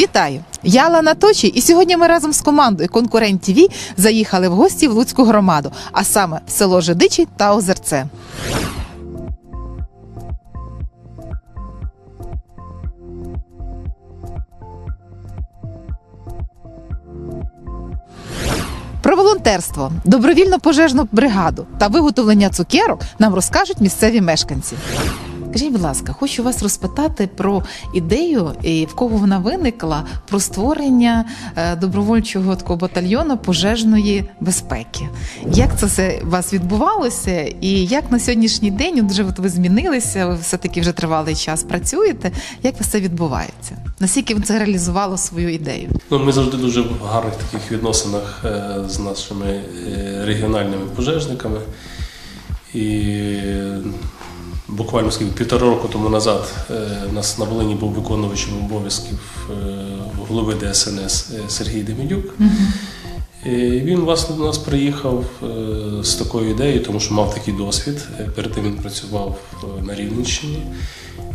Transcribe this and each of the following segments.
Вітаю! Я Лана Точі, і сьогодні ми разом з командою Конкурент ТВ заїхали в гості в Луцьку громаду, а саме в село Жидичі та Озерце. Про волонтерство, добровільну пожежну бригаду та виготовлення цукерок нам розкажуть місцеві мешканці. Скажіть, будь ласка, хочу вас розпитати про ідею, і в кого вона виникла про створення е, добровольчого такого батальйону пожежної безпеки. Як це все у вас відбувалося, і як на сьогоднішній день, от ви змінилися, ви все-таки вже тривалий час працюєте. Як все відбувається? Наскільки це реалізувало свою ідею? Ну, ми завжди дуже в гарних таких відносинах е, з нашими е, регіональними пожежниками. І буквально скільки півтора року тому назад е, у нас на Волині був виконувачем обов'язків е, голови ДСНС е, Сергій Демідюк. І він власне до нас приїхав е, з такою ідеєю, тому що мав такий досвід. Е, Перед тим він працював е, на Рівненщині,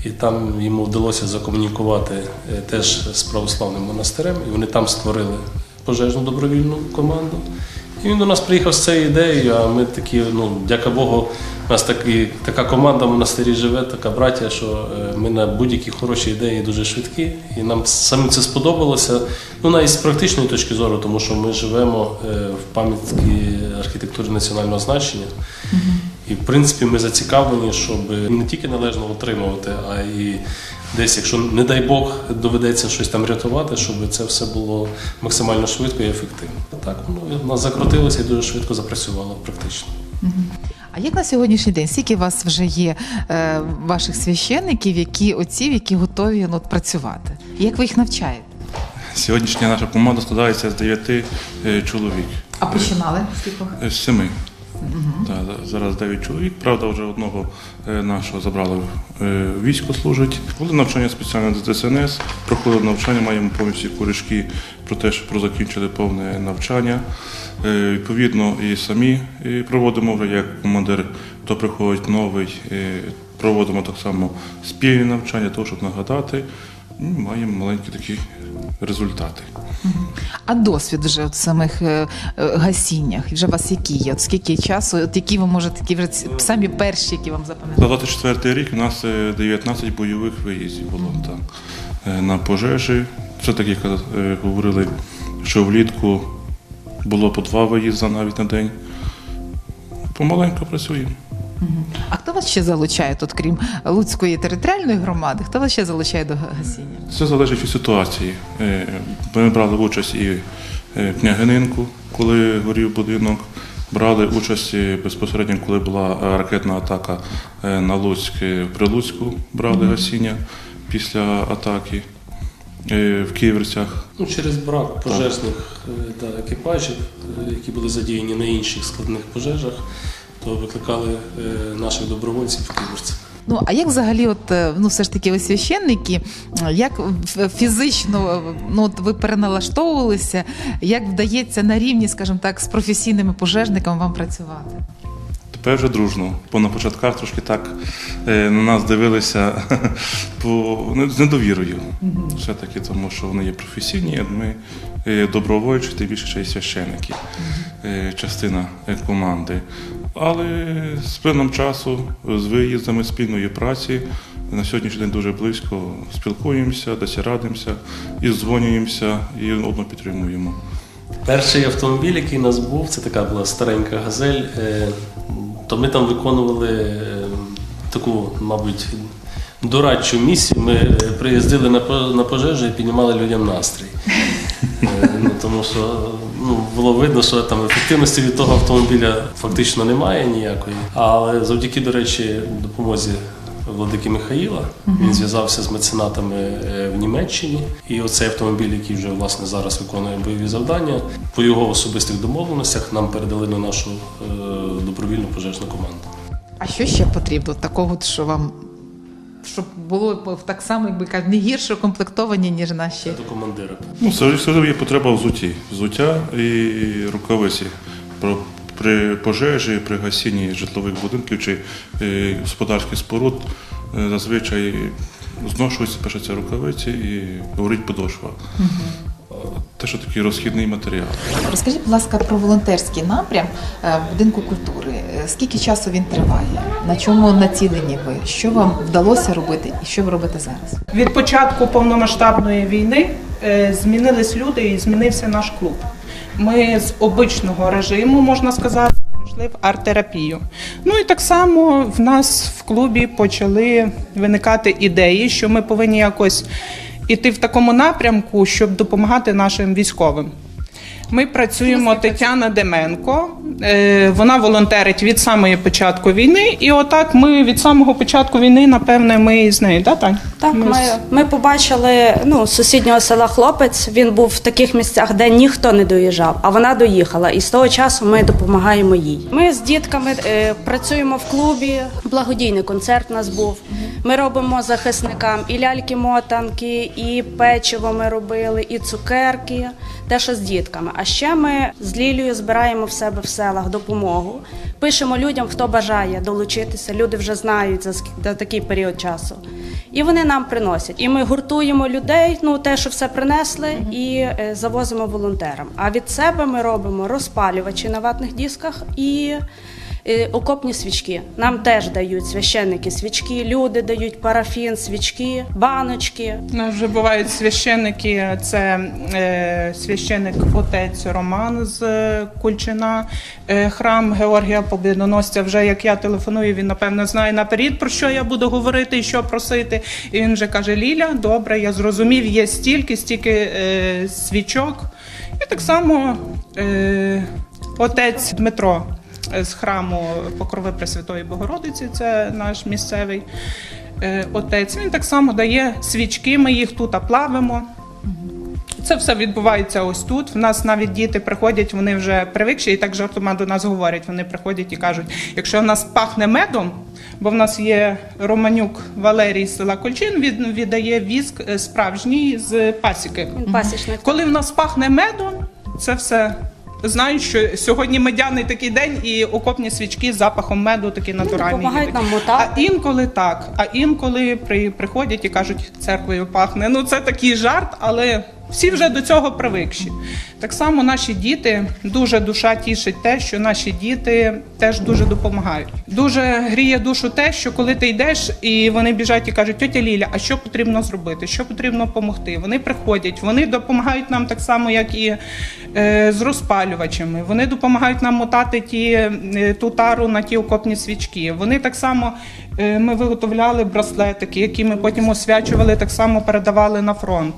і там йому вдалося закомунікувати е, теж з православним монастирем, і вони там створили пожежну добровільну команду. І він до нас приїхав з цією ідеєю, а ми такі, ну, дяка Богу, у нас такі, така команда в монастирі живе, така браття, що е, ми на будь-які хороші ідеї дуже швидкі. І нам самим це сподобалося. Ну, навіть з практичної точки зору, тому що ми живемо е, в пам'ятці архітектури національного значення. І в принципі ми зацікавлені, щоб не тільки належно отримувати, а і десь, якщо не дай Бог, доведеться щось там рятувати, щоб це все було максимально швидко і ефективно. Так воно в нас закрутилося і дуже швидко запрацювало практично. А як на сьогоднішній день? Скільки у вас вже є е, ваших священників, які отців, які готові ну, от, працювати? Як ви їх навчаєте? Сьогоднішня наша команда складається з дев'яти е, чоловік. А починали з кількох? Е, З семи. Так, за- зараз дев'ять чоловік. Правда, вже одного е, нашого забрали е, військо служить. Були навчання спеціально з ДСНС, проходили навчання, маємо повністю корішки про те, що закінчили повне навчання. Е, Відповідно, і самі проводимо вже як командир, то приходить новий. Проводимо так само спільні навчання, того, щоб нагадати. І маємо маленькі такі результати. А досвід вже от в самих е, е, гасіннях, вже у вас які є? От скільки часу, от які ви можете, такі вже самі перші, які вам За запам'ятали? 24 рік у нас е, 19 бойових виїздів було так. Е, на пожежі. Все таки як е, говорили, що влітку було по два виїзди навіть на день. Помаленьку працюємо. А вас ще залучає, тут, крім Луцької територіальної громади, хто вас ще залучає до гасіння? Все залежить від ситуації. Е, Ми брали участь і е, в Княгининку, коли горів будинок. Брали участь безпосередньо, коли була ракетна атака е, на Луцьк, в Прилуцьку брали гасіння після атаки в Ківерцях. Ну, через брак пожежних та, екіпажів, які були задіяні на інших складних пожежах, то викликали е, наших добровольців в Ківерці. Ну а як взагалі, от е, ну все ж таки ви священники, е, як фізично ну от ви переналаштовувалися, як вдається на рівні, скажімо так, з професійними пожежниками вам працювати? Тепер вже дружно. Бо на початках трошки так е, на нас дивилися по, ну, з недовірою. Все-таки тому, що вони є професійні, а ми добровольчі, тим більше ще й священики, е, частина команди. Але з плином часу, з виїздами спільної праці, на сьогоднішній день дуже близько спілкуємося, десь радимося, і дзвонюємося, і одно підтримуємо. Перший автомобіль, який у нас був, це така була старенька газель. е, То ми там виконували е, таку, мабуть, дорадчу місію. Ми е, приїздили на по- на пожежу і піднімали людям настрій. Ну, тому що ну, було видно, що там ефективності від того автомобіля фактично немає ніякої. Але завдяки, до речі, допомозі владики Михаїла він зв'язався з меценатами е, в Німеччині. І оцей автомобіль, який вже власне зараз виконує бойові завдання, по його особистих домовленостях нам передали на нашу е, добровільну пожежну команду. А що ще потрібно такого, що вам щоб було так само, якби кажуть, не гірше укомплектовані, ніж наші? Це до командира. Ну, все все є потреба в взуті. Взуття і рукавиці. Про при пожежі, при гасінні житлових будинків чи е, господарських споруд е, зазвичай зношуються, пишуться рукавиці і горить подошва. Е, Те, що такий розхідний матеріал. Розкажіть, будь ласка, про волонтерський напрям е, в будинку культури. Е, Скільки часу він триває? На чому націлені ви? Що вам вдалося робити і що ви робите зараз? Від початку повномасштабної війни е, змінились люди і змінився наш клуб. Ми з обичного режиму, можна сказати, прийшли в арт-терапію. Ну і так само в нас в клубі почали виникати ідеї, що ми повинні якось іти в такому напрямку, щоб допомагати нашим військовим. Ми працюємо Тетяна Деменко. е, Вона волонтерить від самого початку війни, і отак ми від самого початку війни, напевне, ми з нею, да, Тань? Так, Ми ми, ми побачили ну, з сусіднього села хлопець. Він був в таких місцях, де ніхто не доїжджав, а вона доїхала. І з того часу ми допомагаємо їй. Ми з дітками е, працюємо в клубі. Благодійний концерт у нас був. Ми робимо захисникам і ляльки-мотанки, і печиво ми робили, і цукерки, те, що з дітками. А ще ми з Лілією збираємо в себе в селах допомогу. Пишемо людям, хто бажає долучитися. Люди вже знають за за такий період часу. І вони нам приносять. І ми гуртуємо людей, ну те, що все принесли, і е, завозимо волонтерам. А від себе ми робимо розпалювачі на ватних дисках і окопні свічки. Нам теж дають священники свічки, люди дають парафін, свічки, баночки. У нас вже бувають священники. Це е, священик отець Роман з е, Кульчина, е, храм Георгія Побідоносця. Вже як я телефоную, він напевно знає наперед, про що я буду говорити і що просити. І він вже каже: Ліля, добре, я зрозумів, є стільки, стільки е, свічок. І так само е, отець Дмитро з храму Покрови Пресвятої Богородиці, це наш місцевий е, отець. Він так само дає свічки, ми їх тут плавимо. Це все відбувається ось тут. В нас навіть діти приходять, вони вже привикші і так жартома до нас говорять. Вони приходять і кажуть: якщо в нас пахне медом, бо в нас є Романюк Валерій з села Кольчин, він віддає віск е, справжній з пасіки. Пасічник. Коли в нас пахне медом, це все. Знають, що сьогодні медяний такий день, і окопні свічки з запахом меду такі натуральні. допомагають нам мотати. А інколи так. А інколи при, приходять і кажуть, церквою пахне. Ну це такий жарт, але всі вже до цього привикші. Так само наші діти дуже душа тішить те, що наші діти теж дуже допомагають. Дуже гріє душу те, що коли ти йдеш і вони біжать і кажуть, тетя Ліля, а що потрібно зробити? Що потрібно допомогти? Вони приходять, вони допомагають нам так само, як і е, з розпалювачами. Вони допомагають нам мотати ті е, ту тару на ті окопні свічки. Вони так само е, ми виготовляли браслетики, які ми потім освячували, так само передавали на фронт.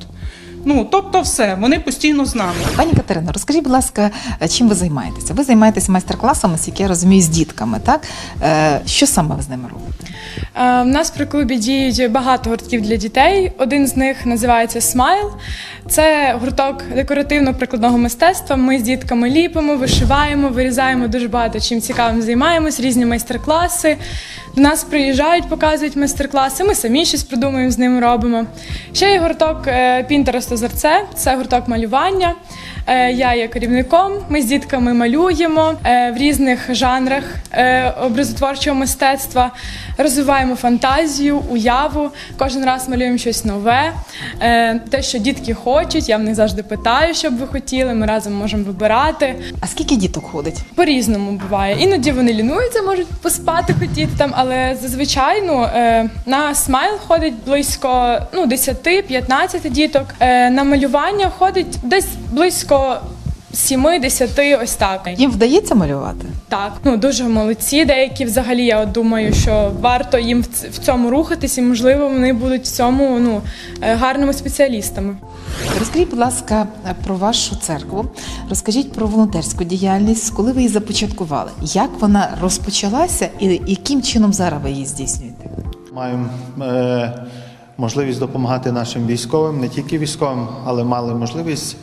Ну, тобто, все, вони постійно з нами. Пані Катерино, розкажіть, будь ласка, е, чим ви займаєтеся? Ви займаєтесь майстер-класами, як я розумію, з дітками, так? Е, Що саме ви з ними робите? Е, В нас при клубі діють багато гуртків для дітей. Один з них називається Смайл. Це гурток декоративно-прикладного мистецтва. Ми з дітками ліпимо, вишиваємо, вирізаємо дуже багато чим цікавим займаємось, різні майстер-класи. До нас приїжджають, показують майстер-класи. Ми самі щось придумуємо, з ними робимо. Ще є гурток Пінтерест Озерце, це гурток малювання. Е, Я є керівником. Ми з дітками малюємо е, в різних жанрах е, образотворчого мистецтва, розвиваємо фантазію, уяву. Кожен раз малюємо щось нове. Те, що дітки хочуть, я в них завжди питаю, що б ви хотіли. Ми разом можемо вибирати. А скільки діток ходить? По-різному буває. Іноді вони лінуються, можуть поспати хотіти там, але зазвичай ну, на смайл ходить близько ну, 10-15 діток. На малювання ходить десь близько 7-10, ось так. Їм вдається малювати? Так, ну дуже молодці. Деякі взагалі я от думаю, що варто їм в цьому рухатись, і можливо вони будуть в цьому ну е, гарними спеціалістами. Розкажіть, будь ласка, про вашу церкву. Розкажіть про волонтерську діяльність, коли ви її започаткували, як вона розпочалася і яким чином зараз ви її здійснюєте? Маємо е, можливість допомагати нашим військовим, не тільки військовим, але мали можливість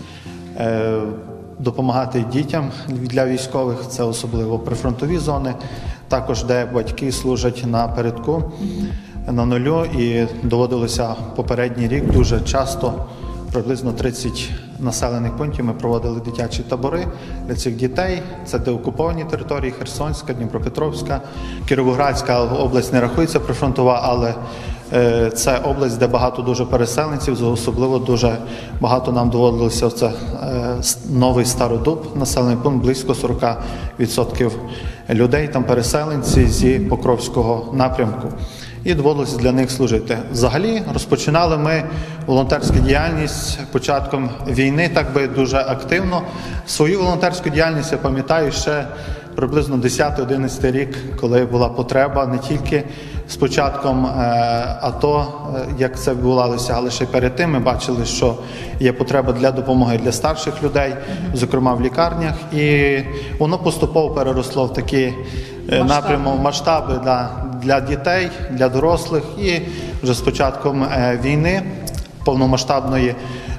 допомагати дітям для військових. Це особливо прифронтові зони, також де батьки служать на передку на нулю, і доводилося попередній рік дуже часто. Приблизно 30 населених пунктів ми проводили дитячі табори для цих дітей. Це деокуповані території Херсонська, Дніпропетровська, Кіровоградська область не рахується прифронтова, але Е, Це область, де багато дуже переселенців, особливо дуже багато нам доводилося це е, новий стародуб, населений пункт близько 40% людей, там переселенці зі Покровського напрямку. І доводилося для них служити. Взагалі розпочинали ми волонтерську діяльність початком війни, так би дуже активно. Свою волонтерську діяльність я пам'ятаю ще приблизно 10-11 рік, коли була потреба не тільки з початком е, АТО, е, як це відбувалося, але ще перед тим ми бачили, що є потреба для допомоги для старших людей, зокрема в лікарнях, і воно поступово переросло в такі е, напрямок масштаби для, для дітей, для дорослих, і вже з початком е, війни повномасштабної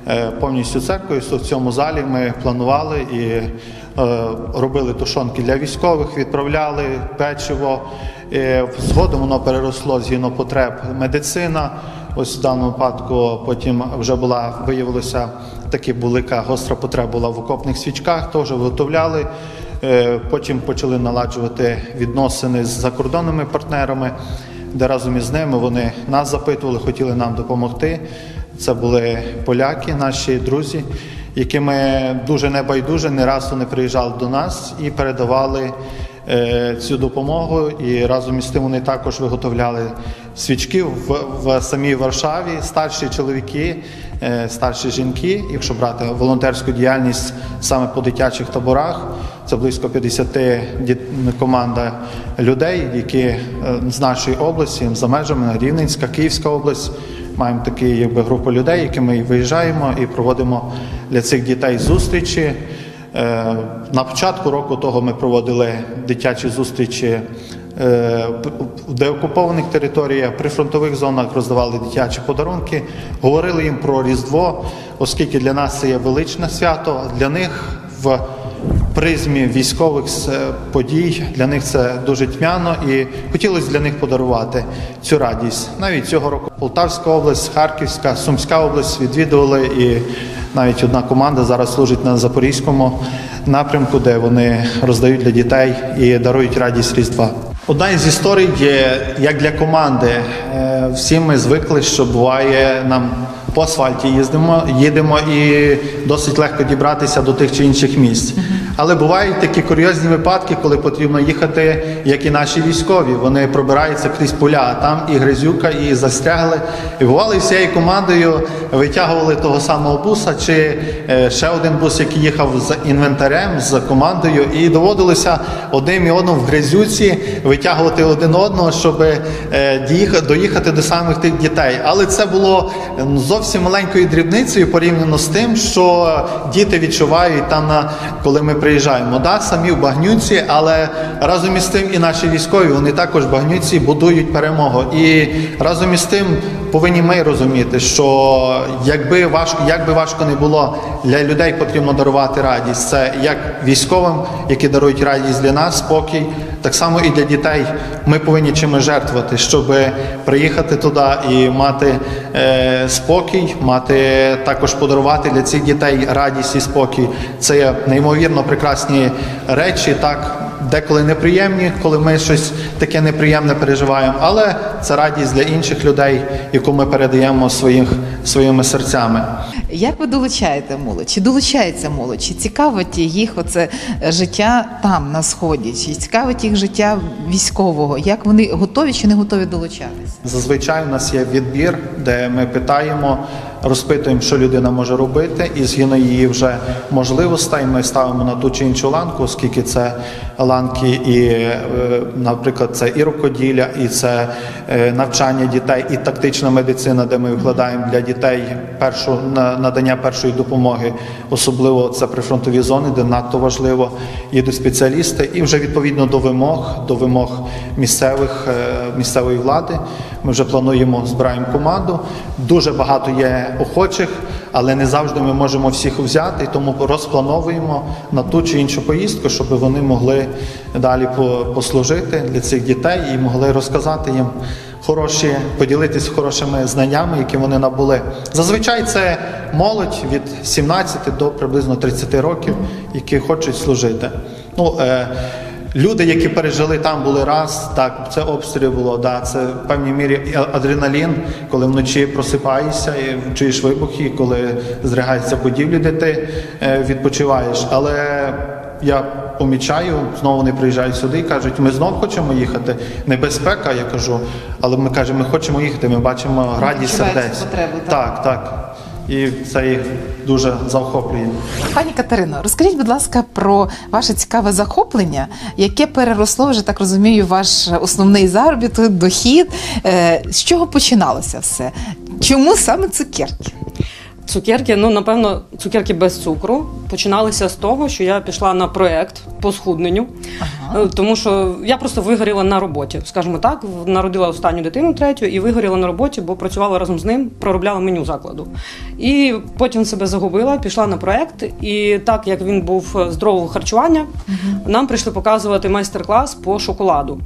е, повністю церквою. В цьому залі ми планували і е, робили тушонки для військових, відправляли печиво. Е, Згодом воно переросло згідно потреб медицина. Ось в даному випадку потім вже була виявилося таки велика гостра потреба була в окопних свічках, теж виготовляли. Е, Потім почали наладжувати відносини з закордонними партнерами, де разом із ними вони нас запитували, хотіли нам допомогти. Це були поляки, наші друзі, якими дуже небайдуже не раз вони приїжджали до нас і передавали цю допомогу. І разом із тим вони також виготовляли свічки в, в самій Варшаві. Старші чоловіки, е, старші жінки, якщо брати волонтерську діяльність саме по дитячих таборах. Це близько 50 діт- команда людей, які е, з нашої області, за межами Рівненська, Київська область. Маємо таку якби, групу людей, які ми виїжджаємо і проводимо для цих дітей зустрічі. Е, На початку року того ми проводили дитячі зустрічі е, в деокупованих територіях, при фронтових зонах роздавали дитячі подарунки, говорили їм про Різдво, оскільки для нас це є величне свято, для них в призмі військових подій для них це дуже тьмяно і хотілося для них подарувати цю радість. Навіть цього року Полтавська область, Харківська, Сумська область відвідували, і навіть одна команда зараз служить на Запорізькому напрямку, де вони роздають для дітей і дарують радість Різдва. Одна із історій є як для команди. Е, Всі ми звикли, що буває нам по асфальті їздимо, їдемо і досить легко дібратися до тих чи інших місць. Але бувають такі курйозні випадки, коли потрібно їхати, як і наші військові. Вони пробираються крізь поля, а там і грязюка, і застрягли. І бували всією командою витягували того самого буса, чи е, ще один бус, який їхав з інвентарем, з командою, і доводилося одним і одному в грязюці витягувати один одного, щоб е, доїхати до самих тих дітей. Але це було зовсім маленькою дрібницею порівняно з тим, що діти відчувають там, коли ми приїжджаємо. Да, самі в багнюці, але разом із тим і наші військові вони також в багнюці будують перемогу. І разом із тим повинні ми розуміти, що якби важко, як би важко не було, для людей потрібно дарувати радість. Це як військовим, які дарують радість для нас, спокій, так само і для дітей. Ми повинні чимось жертвувати, щоб приїхати туди і мати е, спокій, мати також подарувати для цих дітей радість і спокій. Це неймовірно прекрасні речі, так. Деколи неприємні, коли ми щось таке неприємне переживаємо, але це радість для інших людей, яку ми передаємо своїх, своїми серцями. Як ви долучаєте молодь? Чи долучається молодь? Чи цікавить їх оце життя там на сході? Чи цікавить їх життя військового? Як вони готові чи не готові долучатися? Зазвичай у нас є відбір, де ми питаємо, розпитуємо, що людина може робити, і згідно її вже можливостей ми ставимо на ту чи іншу ланку, оскільки це ланки, і, е, наприклад, це і рукоділля, і це навчання дітей, і тактична медицина, де ми викладаємо для дітей першу на- надання першої допомоги, особливо це прифронтові зони, де надто важливо. Їдуть спеціалісти, і вже відповідно до вимог, до вимог місцевих е, місцевої влади. Ми вже плануємо, збираємо команду. Дуже багато є охочих, але не завжди ми можемо всіх взяти, тому розплановуємо на ту чи іншу поїздку, щоб вони могли далі по- послужити для цих дітей і могли розказати їм хороші, поділитися хорошими знаннями, які вони набули. Зазвичай це молодь від 17 до приблизно 30 років, які хочуть служити. Ну, е, Люди, які пережили там, були раз, так, це обстріл було, да, це в певній мірі адреналін, коли вночі просипаєшся і чуєш вибухи, коли зригаються будівлі, де ти е, відпочиваєш. Але я помічаю, знову вони приїжджають сюди і кажуть, ми знов хочемо їхати. Небезпека, я кажу, але ми кажемо, ми хочемо їхати, ми бачимо радість сердець. потребу, так. так, так. І це їх дуже заохоплює. Пані Катерино, розкажіть, будь ласка, про ваше цікаве захоплення, яке переросло вже так розумію, ваш основний заробіток, дохід. Е, З чого починалося все? Чому саме цукерки? Цукерки, ну напевно, цукерки без цукру починалися з того, що я пішла на проект по схудненню, Е, тому що я просто вигоріла на роботі, скажімо так, народила останню дитину третю і вигоріла на роботі, бо працювала разом з ним, проробляла меню закладу. І потім себе загубила, пішла на проект. І так як він був е, здорового харчування, нам прийшли показувати майстер-клас по шоколаду.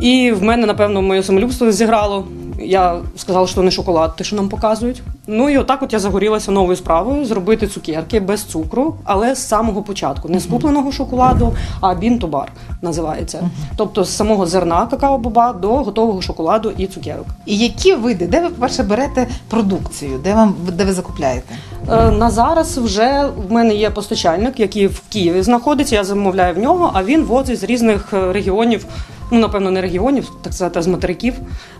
І в мене, напевно, моє самолюбство зіграло. Я сказала, що не шоколад, те, що нам показують. Ну і отак от я загорілася новою справою зробити цукерки без цукру, але з самого початку. Не з купленого шоколаду, а бін-ту-бар називається. Тобто з самого зерна какао-боба до готового шоколаду і цукерок. І які види? Де ви, по-перше, берете продукцію? Де, вам, де ви закупляєте? Е, На зараз вже в мене є постачальник, який в Києві знаходиться. Я замовляю в нього, а він возить з різних е, регіонів. Ну, напевно, не регіонів, так сказати, а з материків.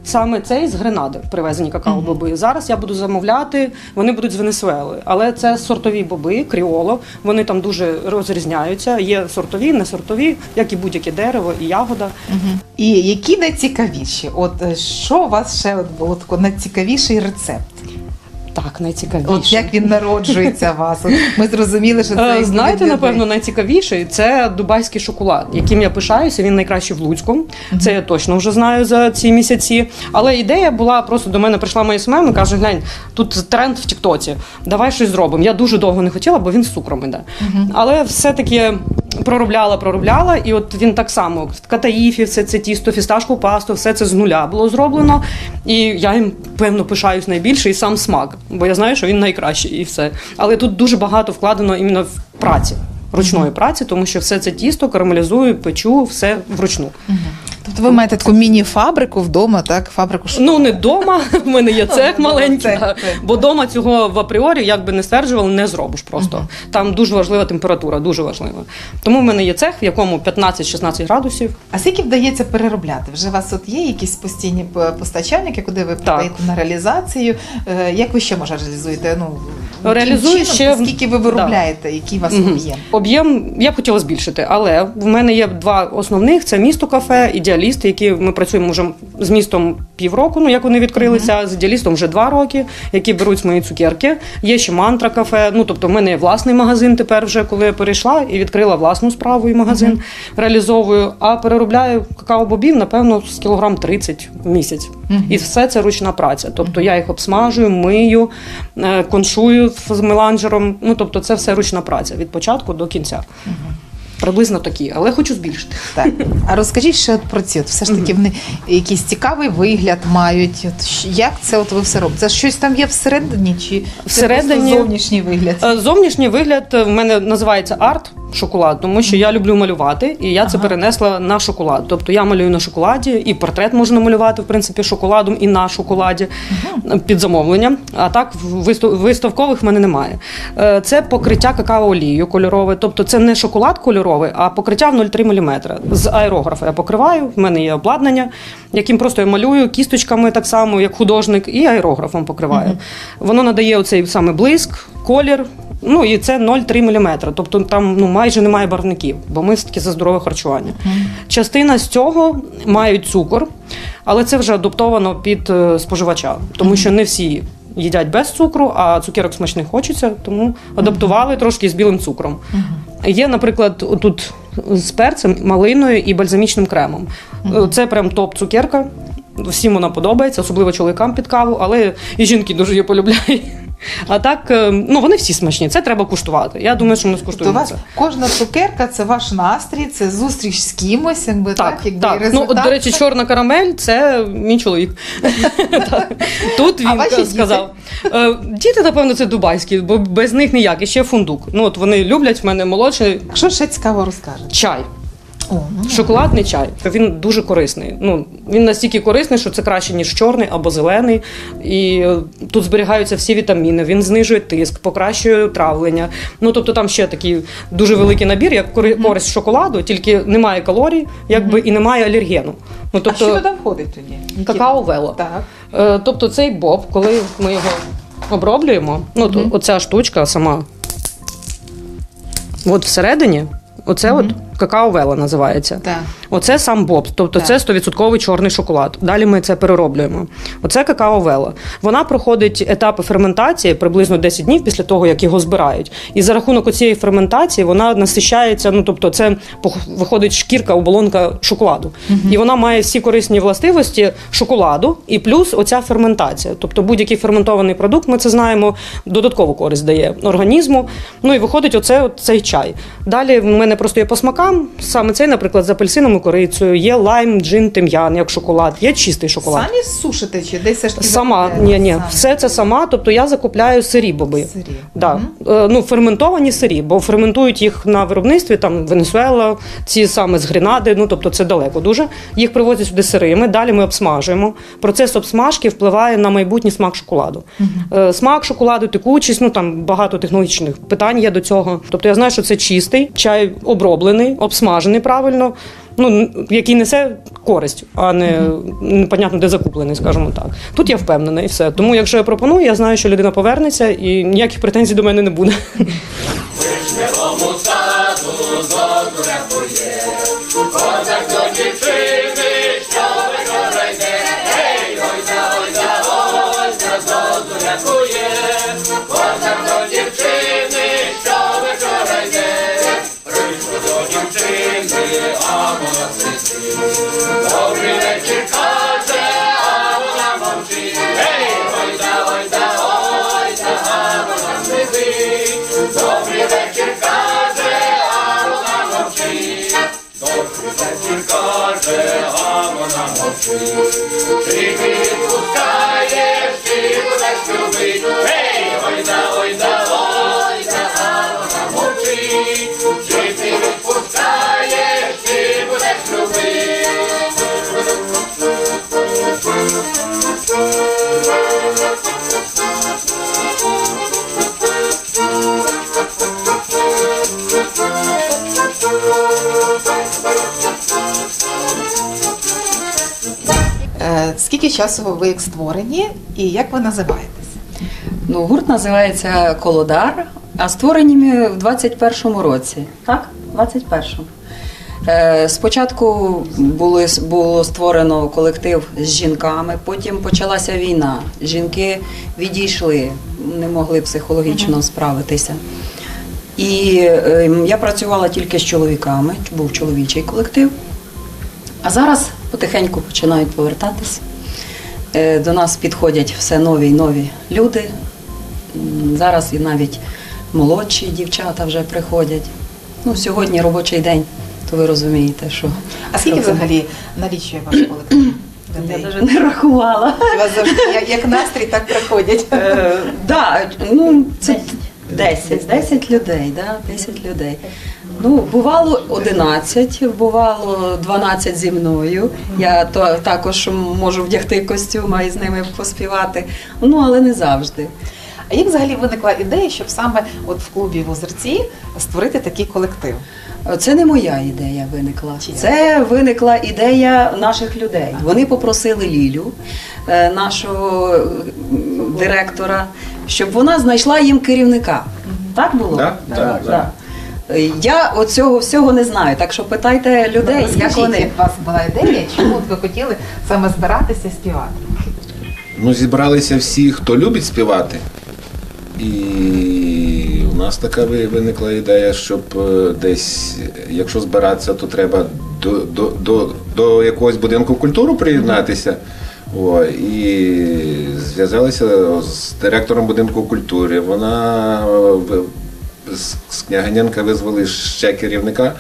Саме цей з Гренади привезені какао-боби. Зараз я буду замовляти, вони будуть з Венесуели. Але це сортові боби, кріоло. Вони там дуже розрізняються. Є сортові, не сортові, як і будь-яке дерево, і ягода. І які найцікавіші? От е, що у вас ще от було тако найцікавіший рецепт? Так, найцікавіше. От як він народжується у вас? От ми зрозуміли, що це Е, Знаєте, напевно, людей. найцікавіший це дубайський шоколад, яким я пишаюся. Він найкращий в Луцьку. Це я точно вже знаю за ці місяці. Але ідея була просто до мене прийшла моя СММ і каже: глянь, тут тренд в Тіктоці. Давай щось зробимо. Я дуже довго не хотіла, бо він з цукром іде. Але все-таки. Проробляла, проробляла, і от він так само катаїфі, все це тісто, фісташку пасту, все це з нуля було зроблено. І я їм певно пишаюсь найбільше і сам смак, бо я знаю, що він найкращий і все. Але тут дуже багато вкладено іменно в праці, ручної праці, тому що все це тісто карамелізую, печу, все вручну. Тобто ви маєте таку міні-фабрику вдома, так? Фабрику ш- Ну не вдома, в мене є цех маленький, бо вдома цього в апріорі, як би не стверджували, не зробиш просто. Там дуже важлива температура, дуже важлива. Тому в мене є цех, в якому 15-16 градусів. А скільки вдається переробляти? Вже у вас от є якісь постійні постачальники, куди ви подаєте на реалізацію? Е, Як ви ще може реалізуєте? Ну Реалізую ще- скільки ви виробляєте, який у вас об'єм? Об'єм я б хотіла збільшити, але в мене є два основних: це місто кафе, ідеаліст, які ми працюємо вже з містом півроку. Ну як вони відкрилися, з ідеалістом вже два роки, які беруть мої цукерки. Є ще мантра кафе. Ну тобто, в мене є власний магазин тепер, вже коли я перейшла і відкрила власну справу і магазин. Реалізовую, а переробляю какао-бобів, напевно, з кілограм 30 в місяць. І все це ручна праця. Тобто я їх обсмажую, мию, е, коншую з меланжером. Ну тобто, це все ручна праця від початку до кінця. Приблизно такі, але хочу збільшити. Так. А розкажіть ще от про ці. От все ж таки вони якийсь цікавий вигляд мають. От щ- як це от ви все робите? Це щось там є всередині чи це Всередині- зовнішній вигляд? Е, Зовнішній вигляд е, в мене називається арт шоколад, тому що я люблю малювати, і я це перенесла на шоколад. Тобто я малюю на шоколаді, і портрет можна малювати в принципі шоколадом і на шоколаді е, під замовлення. А так виставкових в мене немає. Е, Це покриття какао-олією кольорове, тобто це не шоколад кольоровий, а покриття в 0,3 мм. З аерографа я покриваю. В мене є обладнання, яким просто я малюю кісточками так само, як художник, і аерографом покриваю. Воно надає оцей саме блиск, колір. Ну і це 0,3 мм. Тобто там ну майже немає барвників, бо ми таки за здорове харчування. Частина з цього мають цукор, але це вже адаптовано під е, споживача, тому що не всі їдять без цукру, а цукерок смачних хочеться, тому адаптували трошки з білим цукром. Є, наприклад, тут з перцем, малиною і бальзамічним кремом. Е, Це прям топ цукерка. Всім вона подобається, особливо чоловікам під каву, але і жінки дуже її полюбляють. А так, е, ну вони всі смачні. Це треба куштувати. Я думаю, що ми Тобто у скуштуємо вас це. кожна цукерка це ваш настрій, це зустріч з кимось, якби так, Так, якби так. і Ну, от, до речі, чорна карамель це мій чоловік. Тут він сказав. Е, Діти, напевно, це дубайські, бо без них ніяк. І ще фундук. Ну, от вони люблять в мене молодший Що ще цікаво розкажете? чай. Ну, Шоколадний чай. Він дуже корисний. Ну він настільки корисний, що це краще ніж чорний або зелений. І е, тут зберігаються всі вітаміни. Він знижує тиск, покращує травлення. Ну тобто там ще такий дуже великий набір, як користь шоколаду, тільки немає калорій, якби і немає алергену. Ну а що тобто туди входить тоді? какао вело. Так. Е, Тобто цей боб, коли ми його оброблюємо, ну то оця штучка сама. От всередині, оце от какао вело називається. Так. Оце сам боб, тобто Так. це 100% чорний шоколад. Далі ми це перероблюємо. Оце какао вело. Вона проходить етапи ферментації приблизно 10 днів після того, як його збирають. І за рахунок цієї ферментації вона насищається. Ну тобто, це виходить шкірка, оболонка шоколаду. І вона має всі корисні властивості шоколаду, і плюс оця ферментація. Тобто будь-який ферментований продукт, ми це знаємо, додаткову користь дає організму. Ну і виходить оце цей чай. Далі в мене просто є по смакам. Саме цей, наприклад, з апельсином і корицею, є лайм, джин, тим'ян, як шоколад, є чистий шоколад. Самі сушите чи десь все ж таки Сама, ні, ні, Самі. все це сама. Тобто я закупляю сирі боби. Сирі. Да. Е, Ну, ферментовані сирі, бо ферментують їх на виробництві, там Венесуела, ці саме з Гренади, ну тобто це далеко дуже. Їх привозять сюди сирими, далі ми обсмажуємо. Процес обсмажки впливає на майбутній смак шоколаду. Е, Смак шоколаду, текучість, ну там багато технологічних питань є до цього. Тобто я знаю, що це чистий чай оброблений, обсмажений правильно. Ну, який несе користь, а не непонятно де закуплений, скажімо так. Тут я впевнена і все. Тому, якщо я пропоную, я знаю, що людина повернеться і ніяких претензій до мене не буде. Е, Скільки часу ви як створені і як ви називаєтесь? Ну, гурт називається Колодар, а створені ми в 21-му році. Так? 21-му. Е, спочатку було, було створено колектив з жінками, потім почалася війна. Жінки відійшли, не могли психологічно справитися. І е, я працювала тільки з чоловіками, був чоловічий колектив. А зараз потихеньку починають повертатись. Е, До нас підходять все нові й нові люди. Зараз і навіть молодші дівчата вже приходять. Ну, сьогодні робочий день, то ви розумієте, що. А скільки це? взагалі налічує ваш колектив? Я навіть не рахувала. У вас завжди як- настрій, так приходять. Е, да, ну, це 10, 10 людей, 10 людей. Ну, бувало 11, бувало 12 зі мною. Я то, також можу вдягти костюм і з ними поспівати. Ну, але не завжди. А як взагалі виникла ідея, щоб саме от в клубі в Озерці створити такий колектив? Це не моя ідея виникла. Це виникла ідея наших людей. Вони попросили Лілю, е, нашого директора, щоб вона знайшла їм керівника. Так було? Да, так. Е, Я оцього всього не знаю, так що питайте людей, як вони. як у вас була ідея, чому ви хотіли саме збиратися і співати? Ну, зібралися всі, хто любить співати. І у нас така виникла ідея, щоб е, десь, якщо збиратися, то треба до, до, до, до якогось будинку культури приєднатися. О, і зв'язалися з директором будинку культури. Вона е, з, з княгинянка визвали ще керівника,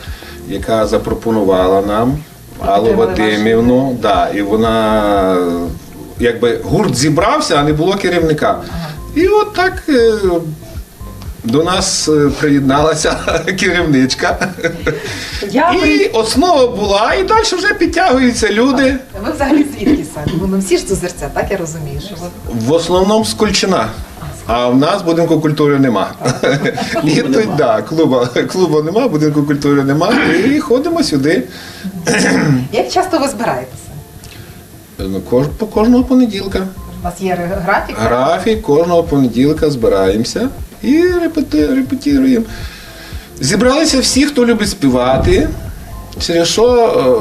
яка запропонувала нам Аллу Вадимівну. Да, і вона якби гурт зібрався, а не було керівника. І от так е, до нас е, приєдналася керівничка. Я І основа була, і далі вже підтягуються люди. Ви взагалі звідки самі? Ну, всі ж з озерця, так я розумію, що В основному з Кульчина. А в нас будинку культури нема. І тут, да, клуба, клубу нема, будинку культури нема. І ходимо сюди. як часто ви збираєтеся? Ну, кож- по кожного понеділка. У вас є графік? Графік кожного понеділка збираємося і репети, репетируємо. Зібралися всі, хто любить співати. Через що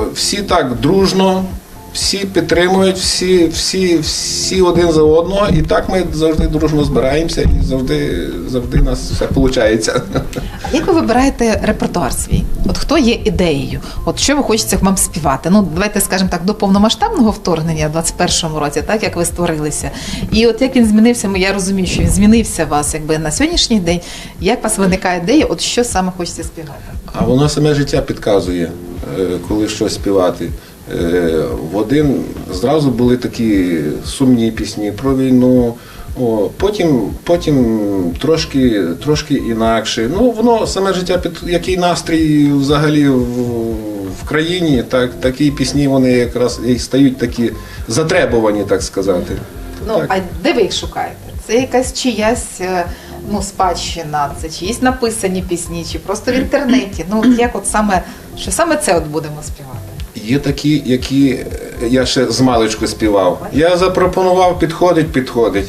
е, всі так дружно, всі підтримують, всі, всі, всі один за одного. І так ми завжди дружно збираємося і завжди, завжди у нас все виходить. А як ви вибираєте репертуар свій? От хто є ідеєю? От що ви хочеться вам співати? Ну, давайте скажемо так, до повномасштабного вторгнення в 21-му році, так як ви створилися. І от як він змінився, я розумію, що він змінився вас якби на сьогоднішній день. Як у вас виникає ідея, от що саме хочеться співати? А воно саме життя підказує, коли щось співати. Е, В один зразу були такі сумні пісні про війну. О, потім, потім трошки, трошки інакше. Ну, воно саме життя під який настрій взагалі в, в країні, так, такі пісні вони якраз і стають такі затребувані, так сказати. Ну, Так. а де ви їх шукаєте? Це якась чиясь е, ну, спадщина, це чиїсь написані пісні, чи просто в інтернеті. Ну, от як от саме, що саме це от будемо співати? Є такі, які я ще з маличку співав. Я запропонував, підходить, підходить.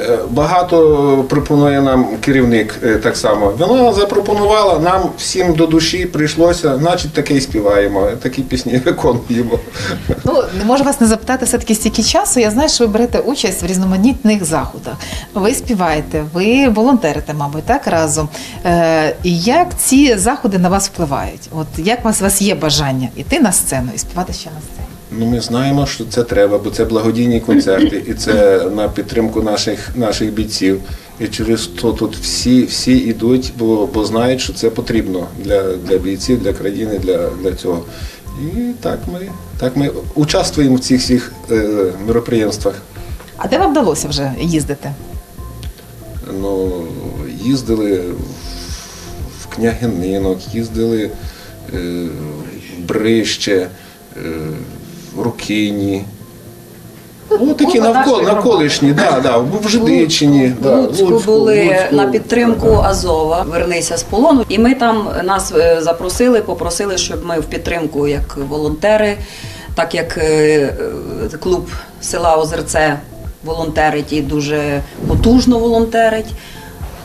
Е, Багато пропонує нам керівник е, так само. Вона запропонувала, нам всім до душі прийшлося, значить таке й співаємо, такі пісні виконуємо. Ну, не можу вас не запитати все-таки стільки часу. Я знаю, що ви берете участь в різноманітних заходах. Ви співаєте, ви волонтерите, мабуть, так разом. Е, і як ці заходи на вас впливають? От як у вас, у вас є бажання йти на сцену і співати ще на сцені? Ну, ми знаємо, що це треба, бо це благодійні концерти, і це на підтримку наших, наших бійців. І через то тут всі, всі йдуть, бо, бо знають, що це потрібно для, для бійців, для країни, для, для цього. І так ми, так ми участвуємо в цих всіх е, мероприємствах. А де вам вдалося вже їздити? Ну, їздили в Княгининок, їздили е, в Брище, е, Рукині. Ну, такі навколо, навколишні, да, да, в Жидичині. В да, Луцьку Луцьку, були Луцьку. на підтримку Азова. Вернися з полону. І ми там нас е, запросили, попросили, щоб ми в підтримку як волонтери, так як е, е, клуб села Озерце волонтерить і дуже потужно волонтерить.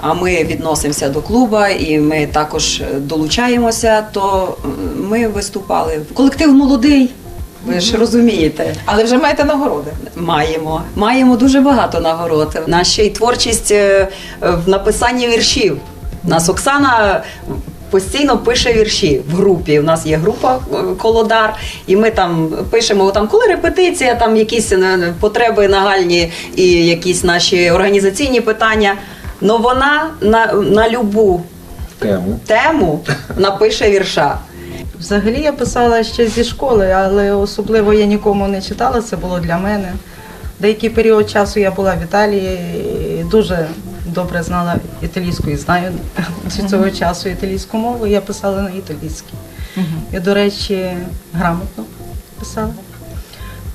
А ми відносимося до клуба і ми також долучаємося, то ми виступали. Колектив молодий, ви ж розумієте. Але вже маєте нагороди. Маємо. Маємо дуже багато нагород. У нас ще й творчість е, в написанні віршів. Нас Оксана постійно пише вірші в групі. У нас є група е, Колодар, і ми там пишемо там, коли репетиція, там якісь е, потреби нагальні і якісь наші організаційні питання. Но вона на, на любу Тему. тему напише вірша. Взагалі я писала ще зі школи, але особливо я нікому не читала, це було для мене. Деякий період часу я була в Італії і дуже добре знала італійську і знаю до цього часу італійську мову. Я писала на італійській. І, до речі, грамотно писала.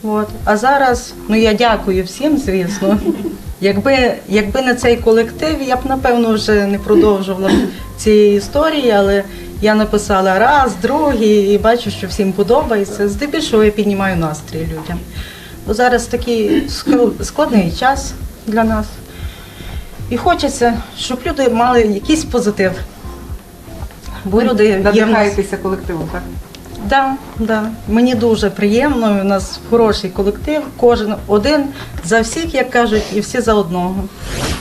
От. А зараз, ну я дякую всім, звісно. Якби, якби не цей колектив, я б напевно вже не продовжувала цієї історії, але я написала раз, другий, і бачу, що всім подобається. Здебільшого я піднімаю настрій людям. Бо зараз такий складний час для нас. І хочеться, щоб люди мали якийсь позитив. Бо люди Надихаєтеся колективом, так? Да, да. Мені дуже приємно. У нас хороший колектив, кожен один за всіх, як кажуть, і всі за одного.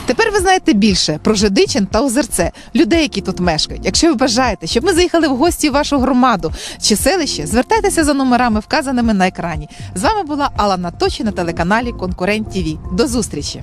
Тепер ви знаєте більше про Жидичин та Озерце, людей, які тут мешкають. Якщо ви бажаєте, щоб ми заїхали в гості в вашу громаду чи селище, звертайтеся за номерами, вказаними на екрані. З вами була Алла Наточі на телеканалі Конкурент ТІВІ. До зустрічі!